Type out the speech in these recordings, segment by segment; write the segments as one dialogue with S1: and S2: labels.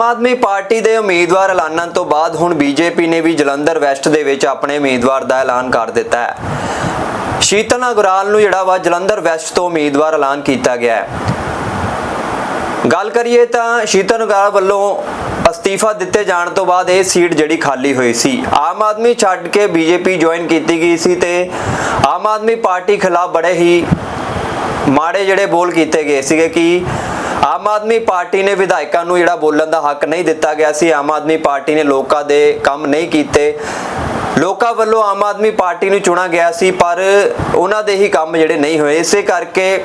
S1: Aam Aadmi party ਦੇ ਉਮੀਦਵਾਰ ਐਲਾਨਣ ਤੋਂ ਬਾਅਦ ਹੁਣ ਬੀਜੇਪੀ ਨੇ ਵੀ ਜਲੰਧਰ ਵੈਸਟ ਦੇ ਵਿੱਚ ਆਪਣੇ ਉਮੀਦਵਾਰ ਦਾ ਐਲਾਨ ਕਰ ਦਿੱਤਾ ਹੈ। ਸ਼ੀਤਲ ਅਗਰਾਲ ਨੂੰ ਜਿਹੜਾ ਵਾ ਜਲੰਧਰ ਵੈਸਟ ਤੋਂ ਉਮੀਦਵਾਰ ਐਲਾਨ ਕੀਤਾ ਗਿਆ ਹੈ। ਗੱਲ ਕਰੀਏ ਤਾਂ ਸ਼ੀਤਲ ਅਗਰਾਲ ਵੱਲੋਂ ਅਸਤੀਫਾ ਦਿੱਤੇ ਜਾਣ ਤੋਂ ਬਾਅਦ ਇਹ ਸੀਟ ਜਿਹੜੀ ਖਾਲੀ ਹੋਈ ਸੀ। ਆਮ ਆਦਮੀ ਛੱਡ ਕੇ ਬੀਜੇਪੀ ਜੁਆਇਨ ਕੀਤੀ ਗਈ ਸੀ ਤੇ ਆਮ ਆਦਮੀ ਪਾਰਟੀ ਖਿਲਾਫ ਬੜੇ ਹੀ ਮਾੜੇ ਜਿਹੜੇ ਬੋਲ ਕੀਤੇ ਗਏ ਸੀਗੇ ਕਿ ਆਮ ਆਦਮੀ ਪਾਰਟੀ ਨੇ ਵਿਧਾਇਕਾਂ ਨੂੰ ਜਿਹੜਾ ਬੋਲਣ ਦਾ ਹੱਕ ਨਹੀਂ ਦਿੱਤਾ ਗਿਆ ਸੀ, ਆਮ ਆਦਮੀ ਪਾਰਟੀ ਨੇ ਲੋਕਾਂ ਦੇ ਕੰਮ ਨਹੀਂ ਕੀਤੇ। ਲੋਕਾਂ ਵੱਲੋਂ ਆਮ ਆਦਮੀ ਪਾਰਟੀ ਨੂੰ ਚੁਣਾ ਗਿਆ ਸੀ, ਪਰ ਉਹਨਾਂ ਦੇ ਹੀ ਕੰਮ ਜਿਹੜੇ ਨਹੀਂ ਹੋਏ। ਇਸੇ ਕਰਕੇ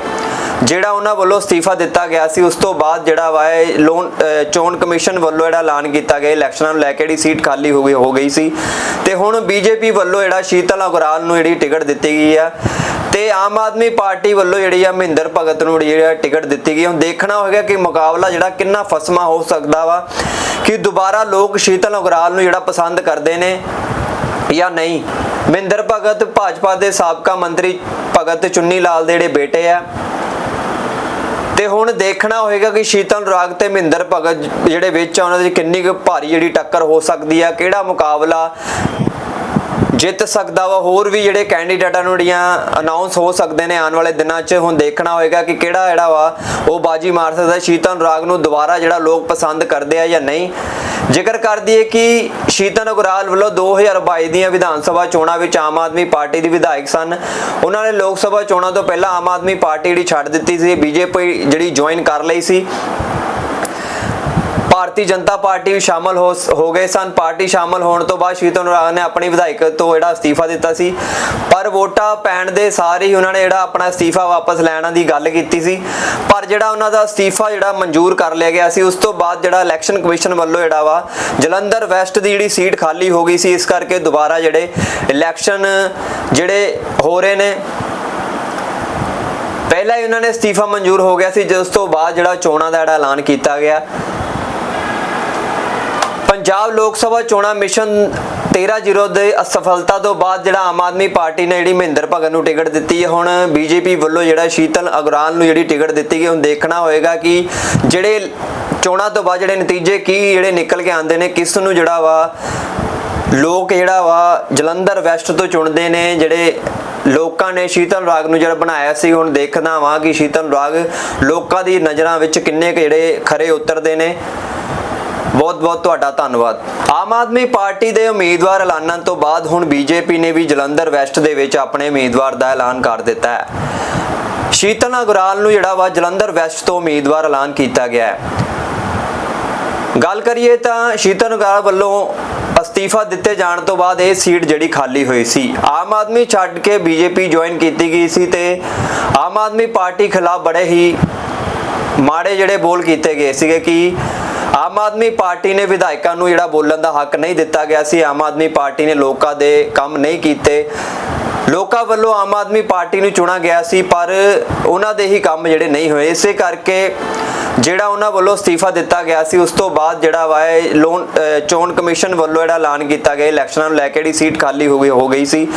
S1: ਜਿਹੜਾ ਉਹਨਾਂ ਵੱਲੋਂ ਅਸਤੀਫਾ ਦਿੱਤਾ ਗਿਆ ਸੀ, ਉਸ ਤੋਂ ਬਾਅਦ ਜਿਹੜਾ ਵਾ ਲੋਨ ਚੋਣ ਕਮਿਸ਼ਨ ਵੱਲੋਂ ਜਿਹੜਾ ਐਲਾਨ ਕੀਤਾ ਗਿਆ, ਇਲੈਕਸ਼ਨਾਂ ਨੂੰ ਲੈ ਕੇ ਜਿਹੜੀ ਸੀਟ ਖਾਲੀ ਹੋ ਗਈ ਹੋ ਗਈ ਸੀ। ਤੇ ਹੁਣ ਬੀਜੇਪੀ ਵੱਲੋਂ ਜਿਹੜਾ ਸ਼ੀਤਲ ਅਗਰਾਲ ਨੂੰ ਜਿਹੜੀ ਟਿਕਟ ਦਿੱਤੀ ਗਈ ਆ, ਤੇ ਆਮ ਆਦਮੀ ਪਾਰਟੀ ਵੱਲੋਂ ਜਿਹੜੀ ਆ ਮਹਿੰਦਰ ਭਗਤ ਨੂੰ ਜਿਹੜੀ ਟਿਕਟ ਦਿੱਤੀ ਗਈ। ਹੁਣ ਦੇਖਣਾ ਹੋਵੇਗਾ ਕਿ ਮੁਕਾਬਲਾ ਜਿਹੜਾ ਕਿੰਨਾ ਫਸਮਾ ਹੋ ਸਕਦਾ ਵਾ, ਕਿ ਦੁਬਾਰਾ ਲੋਕ ਸ਼ੀਤਲ ਅਗਰਾਲ ਨੂੰ ਜਿਹੜਾ ਪਸੰਦ ਕਰਦੇ ਨੇ ਜਾਂ ਨਹੀਂ? ਮਹਿੰਦਰ ਭਗਤ, ਭਾਜਪਾ ਦੇ ਸਾਬਕਾ ਮੰਤਰੀ ਭਗਤ ਚੁੰਨੀ ਲਾਲ ਦੇ ਜਿਹੜੇ ਬੇਟੇ ਆ। ਤੇ ਹੁਣ ਦੇਖਣਾ ਹੋਏਗਾ ਕਿ ਸ਼ੀਤਲ ਰਾਗ ਤੇ ਮਹਿੰਦਰ ਭਗਤ ਜਿਹੜੇ ਵਿੱਚ ਆ, ਉਹਨਾਂ ਦੀ ਕਿੰਨੀ ਕੁ ਭਾਰੀ ਜਿਹੜੀ ਟੱਕਰ ਹੋ ਸਕਦੀ ਆ, ਕਿਹੜਾ ਮੁਕਾਬਲਾ ਜਿੱਤ ਸਕਦਾ ਵਾ, ਹੋਰ ਵੀ ਜਿਹੜੇ ਕੈਂਡੀਡੇਟਾਂ ਨੂੰ ਜਿਹੜੀਆਂ ਅਨਾਉਂਸ ਹੋ ਸਕਦੇ ਨੇ ਆਉਣ ਵਾਲੇ ਦਿਨਾਂ 'ਚ, ਹੁਣ ਦੇਖਣਾ ਹੋਏਗਾ ਕਿ ਕਿਹੜਾ ਜਿਹੜਾ ਵਾ, ਉਹ ਬਾਜੀ ਮਾਰ ਸਕਦਾ। ਸ਼ੀਤਲ ਰਾਗ ਨੂੰ ਦੁਬਾਰਾ ਜਿਹੜਾ ਲੋਕ ਪਸੰਦ ਕਰਦੇ ਆ ਜਾਂ ਨਹੀਂ ਜ਼ਿਕਰ ਕਰ ਦਈਏ ਕਿ ਸ਼ੀਤਨ ਅਗਰਾਲ ਵੱਲੋਂ 2022 ਦੀਆਂ ਵਿਧਾਨ ਸਭਾ ਚੋਣਾਂ ਵਿੱਚ ਆਮ ਆਦਮੀ ਪਾਰਟੀ ਦੀ ਵਿਧਾਇਕ ਸਨ। ਉਹਨਾਂ ਨੇ ਲੋਕ ਸਭਾ ਚੋਣਾਂ ਤੋਂ ਪਹਿਲਾਂ ਆਮ ਆਦਮੀ ਪਾਰਟੀ ਜਿਹੜੀ ਛੱਡ ਦਿੱਤੀ ਸੀ, ਬੀਜੇਪੀ ਜਿਹੜੀ ਜੁਆਇਨ ਕਰ ਲਈ ਸੀ। ਭਾਰਤੀ ਜਨਤਾ ਪਾਰਟੀ ਵੀ ਸ਼ਾਮਲ ਹੋ ਗਏ ਸਨ। ਪਾਰਟੀ ਸ਼ਾਮਲ ਹੋਣ ਤੋਂ ਬਾਅਦ ਸ਼ੀਤਲ ਰਾਗ ਨੇ ਆਪਣੀ ਵਿਧਾਇਕ ਤੋਂ ਜਿਹੜਾ ਅਸਤੀਫਾ ਦਿੱਤਾ ਸੀ। ਪਰ ਵੋਟਾਂ ਪੈਣ ਦੇ ਸਾਰੇ ਹੀ ਉਹਨਾਂ ਨੇ ਜਿਹੜਾ ਆਪਣਾ ਅਸਤੀਫਾ ਵਾਪਸ ਲੈਣ ਦੀ ਗੱਲ ਕੀਤੀ ਸੀ। ਪਰ ਜਿਹੜਾ ਉਹਨਾਂ ਦਾ ਅਸਤੀਫਾ ਜਿਹੜਾ ਮਨਜ਼ੂਰ ਕਰ ਲਿਆ ਗਿਆ ਸੀ, ਉਸ ਤੋਂ ਬਾਅਦ ਜਿਹੜਾ ਇਲੈਕਸ਼ਨ ਕਮਿਸ਼ਨ ਵੱਲੋਂ ਜਿਹੜਾ ਵਾ ਜਲੰਧਰ ਵੈਸਟ ਦੀ ਜਿਹੜੀ ਸੀਟ ਖਾਲੀ ਹੋ ਗਈ ਸੀ, ਇਸ ਕਰਕੇ ਦੁਬਾਰਾ ਜਿਹੜੇ ਇਲੈਕਸ਼ਨ ਜਿਹੜੇ ਹੋ ਰਹੇ ਨੇ, ਪਹਿਲਾਂ ਹੀ ਉਹਨਾਂ ਨੇ ਅਸਤੀਫਾ ਮਨਜ਼ੂਰ ਹੋ ਗਿਆ ਸੀ। ਜਿਸ ਤੋਂ ਬਾਅਦ ਜਿਹੜਾ ਚੋਣਾਂ ਦਾ ਜਿਹੜਾ ਐਲਾਨ ਕੀਤਾ ਗਿਆ। ਪੰਜਾਬ ਲੋਕ ਸਭਾ ਚੋਣਾਂ ਮਿਸ਼ਨ 13-0 ਦੇ ਅਸਫਲਤਾ ਤੋਂ ਬਾਅਦ ਜਿਹੜਾ ਆਮ ਆਦਮੀ ਪਾਰਟੀ ਨੇ ਜਿਹੜੀ ਮਹਿੰਦਰ ਭਗਤ ਨੂੰ ਟਿਕਟ ਦਿੱਤੀ ਹੈ, ਹੁਣ ਬੀਜੇਪੀ ਵੱਲੋਂ ਜਿਹੜਾ ਸ਼ੀਤਲ ਅਗਰਾਲ ਨੂੰ ਜਿਹੜੀ ਟਿਕਟ ਦਿੱਤੀ ਗਈ, ਹੁਣ ਦੇਖਣਾ ਹੋਏਗਾ ਕਿ ਜਿਹੜੇ ਚੋਣਾਂ ਤੋਂ ਬਾਅਦ ਜਿਹੜੇ ਨਤੀਜੇ ਕੀ ਜਿਹੜੇ ਨਿਕਲ ਕੇ ਆਉਂਦੇ ਨੇ, ਕਿਸ ਨੂੰ ਜਿਹੜਾ ਵਾ ਲੋਕ ਜਿਹੜਾ ਵਾ ਜਲੰਧਰ ਵੈਸਟ ਤੋਂ ਚੁਣਦੇ ਨੇ, ਜਿਹੜੇ ਲੋਕਾਂ ਨੇ ਸ਼ੀਤਲ ਰਾਗ ਨੂੰ ਜਿਹੜਾ ਬਣਾਇਆ ਸੀ, ਹੁਣ ਦੇਖਣਾ ਵਾ ਕਿ ਸ਼ੀਤਲ ਰਾਗ ਲੋਕਾਂ ਦੀ ਨਜ਼ਰਾਂ ਵਿੱਚ ਕਿੰਨੇ ਕੁ ਜਿਹੜੇ ਖਰੇ ਉਤਰਦੇ ਨੇ। ਬਹੁਤ ਬਹੁਤ ਤੁਹਾਡਾ ਧੰਨਵਾਦ। ਆਮ ਆਦਮੀ ਪਾਰਟੀ ਦੇ ਉਮੀਦਵਾਰ ਐਲਾਨਣ ਤੋਂ ਬਾਅਦ ਹੁਣ ਬੀਜੇਪੀ ਨੇ ਵੀ ਜਲੰਧਰ ਵੈਸਟ ਦੇ ਵਿੱਚ ਆਪਣੇ ਉਮੀਦਵਾਰ ਦਾ ਐਲਾਨ ਕਰ ਦਿੱਤਾ ਹੈ। ਸ਼ੀਤਲ ਅਗਰਾਲ ਨੂੰ ਜਿਹੜਾ ਵਾ ਜਲੰਧਰ ਵੈਸਟ ਤੋਂ ਉਮੀਦਵਾਰ ਐਲਾਨ ਕੀਤਾ ਗਿਆ ਹੈ। ਗੱਲ ਕਰੀਏ ਤਾਂ ਸ਼ੀਤਲ ਅਗਰਾਲ ਵੱਲੋਂ ਅਸਤੀਫਾ ਦਿੱਤੇ ਜਾਣ ਤੋਂ ਬਾਅਦ ਇਹ ਸੀਟ ਜਿਹੜੀ ਖਾਲੀ ਹੋਈ ਸੀ। ਆਮ ਆਦਮੀ ਛੱਡ ਕੇ ਬੀਜੇਪੀ ਜੁਆਇਨ ਕੀਤੀ ਗਈ ਸੀ ਤੇ ਆਮ ਆਦਮੀ ਪਾਰਟੀ ਖਿਲਾਫ ਬੜੇ ਹੀ ਮਾੜੇ ਜਿਹੜੇ ਬੋਲ ਕੀਤੇ ਗਏ ਸੀਗੇ ਕਿ ਆਮ ਆਦਮੀ ਪਾਰਟੀ ਨੇ ਵਿਧਾਇਕਾਂ ਨੂੰ ਜਿਹੜਾ ਬੋਲਣ ਦਾ ਹੱਕ ਨਹੀਂ ਦਿੱਤਾ ਗਿਆ ਸੀ। ਆਮ ਆਦਮੀ ਪਾਰਟੀ ਨੇ ਲੋਕਾਂ ਦੇ ਕੰਮ ਨਹੀਂ ਕੀਤੇ। ਲੋਕਾਂ ਵੱਲੋਂ ਆਮ ਆਦਮੀ ਪਾਰਟੀ ਨੂੰ ਚੁਣਾ ਗਿਆ ਸੀ, ਪਰ ਉਹਨਾਂ ਦੇ ਹੀ ਕੰਮ ਜਿਹੜੇ ਨਹੀਂ ਹੋਏ। ਇਸੇ ਕਰਕੇ ਜਿਹੜਾ ਉਹਨਾਂ ਵੱਲੋਂ ਅਸਤੀਫਾ ਦਿੱਤਾ ਗਿਆ ਸੀ, ਉਸ ਤੋਂ ਬਾਅਦ ਜਿਹੜਾ ਵਾ ਲੋਨ ਚੋਣ ਕਮਿਸ਼ਨ ਵੱਲੋਂ ਜਿਹੜਾ ਐਲਾਨ ਕੀਤਾ ਗਿਆ, ਇਲੈਕਸ਼ਨਾਂ ਨੂੰ ਲੈ ਕੇ ਜਿਹੜੀ ਸੀਟ ਖਾਲੀ ਹੋ ਗਈ ਹੋ ਗਈ ਸੀ।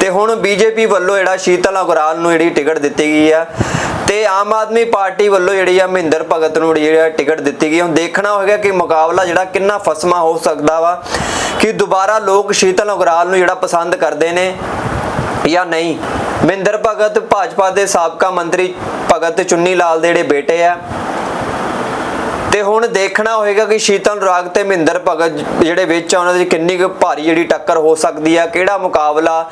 S1: ਤੇ ਹੁਣ ਬੀਜੇਪੀ ਵੱਲੋਂ ਜਿਹੜਾ ਸ਼ੀਤਲ ਅਗਰਾਲ ਨੂੰ ਜਿਹੜੀ ਟਿਕਟ ਦਿੱਤੀ ਗਈ ਆ ਤੇ ਆਮ ਆਦਮੀ ਪਾਰਟੀ ਵੱਲੋਂ ਜਿਹੜੀ ਆ ਮਹਿੰਦਰ ਭਗਤ ਨੂੰ ਜਿਹੜੀ ਆ ਟਿਕਟ ਦਿੱਤੀ ਗਈ। ਹੁਣ ਦੇਖਣਾ ਹੋਵੇਗਾ ਕਿ ਮੁਕਾਬਲਾ ਜਿਹੜਾ ਕਿੰਨਾ ਫਸਮਾ ਹੋ ਸਕਦਾ ਵਾ, ਕਿ ਦੁਬਾਰਾ ਲੋਕ ਸ਼ੀਤਲ ਅਗਰਾਲ ਨੂੰ ਜਿਹੜਾ ਪਸੰਦ ਕਰਦੇ ਨੇ ਜਾਂ ਨਹੀਂ। ਮਹਿੰਦਰ ਭਗਤ ਭਾਜਪਾ ਦੇ ਸਾਬਕਾ ਮੰਤਰੀ ਭਗਤ ਚੁੰਨੀ ਲਾਲ ਦੇ ਜਿਹੜੇ ਬੇਟੇ ਆ। ਤੇ ਹੁਣ ਦੇਖਣਾ ਹੋਏਗਾ ਕਿ ਸ਼ੀਤਲ ਰਾਗ ਤੇ ਮਹਿੰਦਰ ਭਗਤ ਜਿਹੜੇ ਵਿੱਚ ਆ, ਉਹਨਾਂ ਦੀ ਕਿੰਨੀ ਕੁ ਭਾਰੀ ਜਿਹੜੀ ਟੱਕਰ ਹੋ ਸਕਦੀ ਆ, ਕਿਹੜਾ ਮੁਕਾਬਲਾ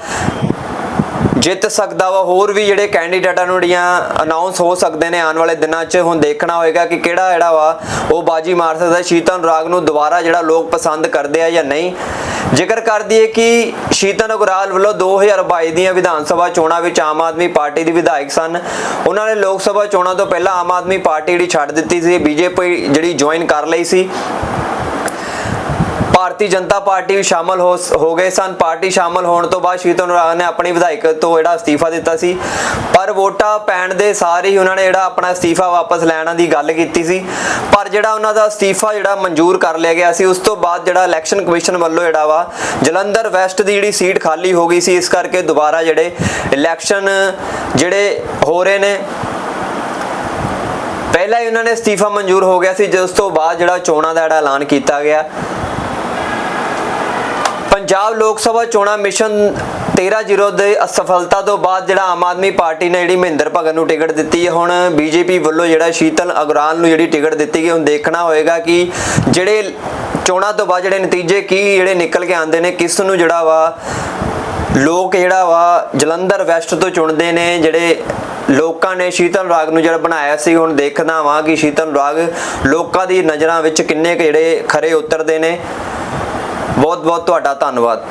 S1: ਜਿੱਤ ਸਕਦਾ ਵਾ, ਹੋਰ ਵੀ ਜਿਹੜੇ ਕੈਂਡੀਡੇਟਾਂ ਨੂੰ ਜਿਹੜੀਆਂ ਅਨਾਉਂਸ ਹੋ ਸਕਦੇ ਨੇ ਆਉਣ ਵਾਲੇ ਦਿਨਾਂ 'ਚ। ਹੁਣ ਦੇਖਣਾ ਹੋਏਗਾ ਕਿ ਕਿਹੜਾ ਜਿਹੜਾ ਵਾ, ਉਹ ਬਾਜੀ ਮਾਰ ਸਕਦਾ ਸ਼ੀਤਲ ਰਾਗ ਨੂੰ ਦੁਬਾਰਾ ਜਿਹੜਾ ਲੋਕ ਪਸੰਦ ਕਰਦੇ ਆ ਜਾਂ ਨਹੀਂ। ਜ਼ਿਕਰ ਕਰ ਦਈਏ ਕਿ ਸ਼ੀਤਲ ਅਗਰਾਲ ਵੱਲੋਂ 2022 ਦੀਆਂ ਵਿਧਾਨ ਸਭਾ ਚੋਣਾਂ ਵਿੱਚ ਆਮ ਆਦਮੀ ਪਾਰਟੀ ਦੀ ਵਿਧਾਇਕ ਸਨ। ਉਹਨਾਂ ਨੇ ਲੋਕ ਸਭਾ ਚੋਣਾਂ ਤੋਂ ਪਹਿਲਾਂ ਆਮ ਆਦਮੀ ਪਾਰਟੀ ਜਿਹੜੀ ਛੱਡ ਦਿੱਤੀ ਸੀ। ਬੀਜੇਪੀ ਜਿਹੜੀ ਜੁਆਇਨ ਕਰ ਲਈ ਸੀ। ਭਾਰਤੀ ਜਨਤਾ ਪਾਰਟੀ ਵੀ ਸ਼ਾਮਲ ਹੋ ਗਏ ਸਨ। ਪਾਰਟੀ ਸ਼ਾਮਲ ਹੋਣ ਤੋਂ ਬਾਅਦ ਸ਼ੀਤਲ ਰਾਗ ਨੇ ਆਪਣੀ ਵਿਧਾਇਕ ਤੋਂ ਜਿਹੜਾ ਅਸਤੀਫਾ ਦਿੱਤਾ ਸੀ। ਪਰ ਵੋਟਾਂ ਪੈਣ ਦੇ ਸਾਰੇ ਹੀ ਉਹਨਾਂ ਨੇ ਜਿਹੜਾ ਆਪਣਾ ਅਸਤੀਫਾ ਵਾਪਸ ਲੈਣ ਦੀ ਗੱਲ ਕੀਤੀ ਸੀ। ਪਰ ਜਿਹੜਾ ਉਹਨਾਂ ਦਾ ਅਸਤੀਫਾ ਜਿਹੜਾ ਮਨਜ਼ੂਰ ਕਰ ਲਿਆ ਗਿਆ ਸੀ, ਉਸ ਤੋਂ ਬਾਅਦ ਜਿਹੜਾ ਇਲੈਕਸ਼ਨ ਕਮਿਸ਼ਨ ਵੱਲੋਂ ਜਿਹੜਾ ਵਾ ਜਲੰਧਰ ਵੈਸਟ ਦੀ ਜਿਹੜੀ ਸੀਟ ਖਾਲੀ ਹੋ ਗਈ ਸੀ, ਇਸ ਕਰਕੇ ਦੁਬਾਰਾ ਜਿਹੜੇ ਇਲੈਕਸ਼ਨ ਜਿਹੜੇ ਹੋ ਰਹੇ ਨੇ, ਪਹਿਲਾਂ ਹੀ ਉਹਨਾਂ ਨੇ ਅਸਤੀਫਾ ਮਨਜ਼ੂਰ ਹੋ ਗਿਆ ਸੀ, ਜਿਸ ਤੋਂ ਬਾਅਦ ਜਿਹੜਾ ਚੋਣਾਂ ਦਾ ਜਿਹੜਾ ਐਲਾਨ ਕੀਤਾ ਗਿਆ। ਪੰਜਾਬ ਲੋਕ ਸਭਾ ਚੋਣਾਂ ਮਿਸ਼ਨ 13-0 ਦੇ ਅਸਫਲਤਾ ਤੋਂ ਬਾਅਦ ਜਿਹੜਾ ਆਮ ਆਦਮੀ ਪਾਰਟੀ ਨੇ ਜਿਹੜੀ ਮਹਿੰਦਰ ਭਗਤ ਨੂੰ ਟਿਕਟ ਦਿੱਤੀ ਹੈ, ਹੁਣ ਬੀਜੇਪੀ ਵੱਲੋਂ ਜਿਹੜਾ ਸ਼ੀਤਲ ਅਗਰਾਲ ਨੂੰ ਜਿਹੜੀ ਟਿਕਟ ਦਿੱਤੀ ਗਈ, ਹੁਣ ਦੇਖਣਾ ਹੋਏਗਾ ਕਿ ਜਿਹੜੇ ਚੋਣਾਂ ਤੋਂ ਬਾਅਦ ਜਿਹੜੇ ਨਤੀਜੇ ਕੀ ਜਿਹੜੇ ਨਿਕਲ ਕੇ ਆਉਂਦੇ ਨੇ, ਕਿਸ ਨੂੰ ਜਿਹੜਾ ਵਾ ਲੋਕ ਜਿਹੜਾ ਵਾ ਜਲੰਧਰ ਵੈਸਟ ਤੋਂ ਚੁਣਦੇ ਨੇ, ਜਿਹੜੇ ਲੋਕਾਂ ਨੇ ਸ਼ੀਤਲ ਰਾਗ ਨੂੰ ਜਿਹੜਾ ਬਣਾਇਆ ਸੀ, ਹੁਣ ਦੇਖਦਾ ਵਾ ਕਿ ਸ਼ੀਤਲ ਰਾਗ ਲੋਕਾਂ ਦੀ ਨਜ਼ਰਾਂ ਵਿੱਚ ਕਿੰਨੇ ਕੁ ਜਿਹੜੇ ਖਰੇ ਉਤਰਦੇ ਨੇ। ਬਹੁਤ ਬਹੁਤ ਤੁਹਾਡਾ ਧੰਨਵਾਦ।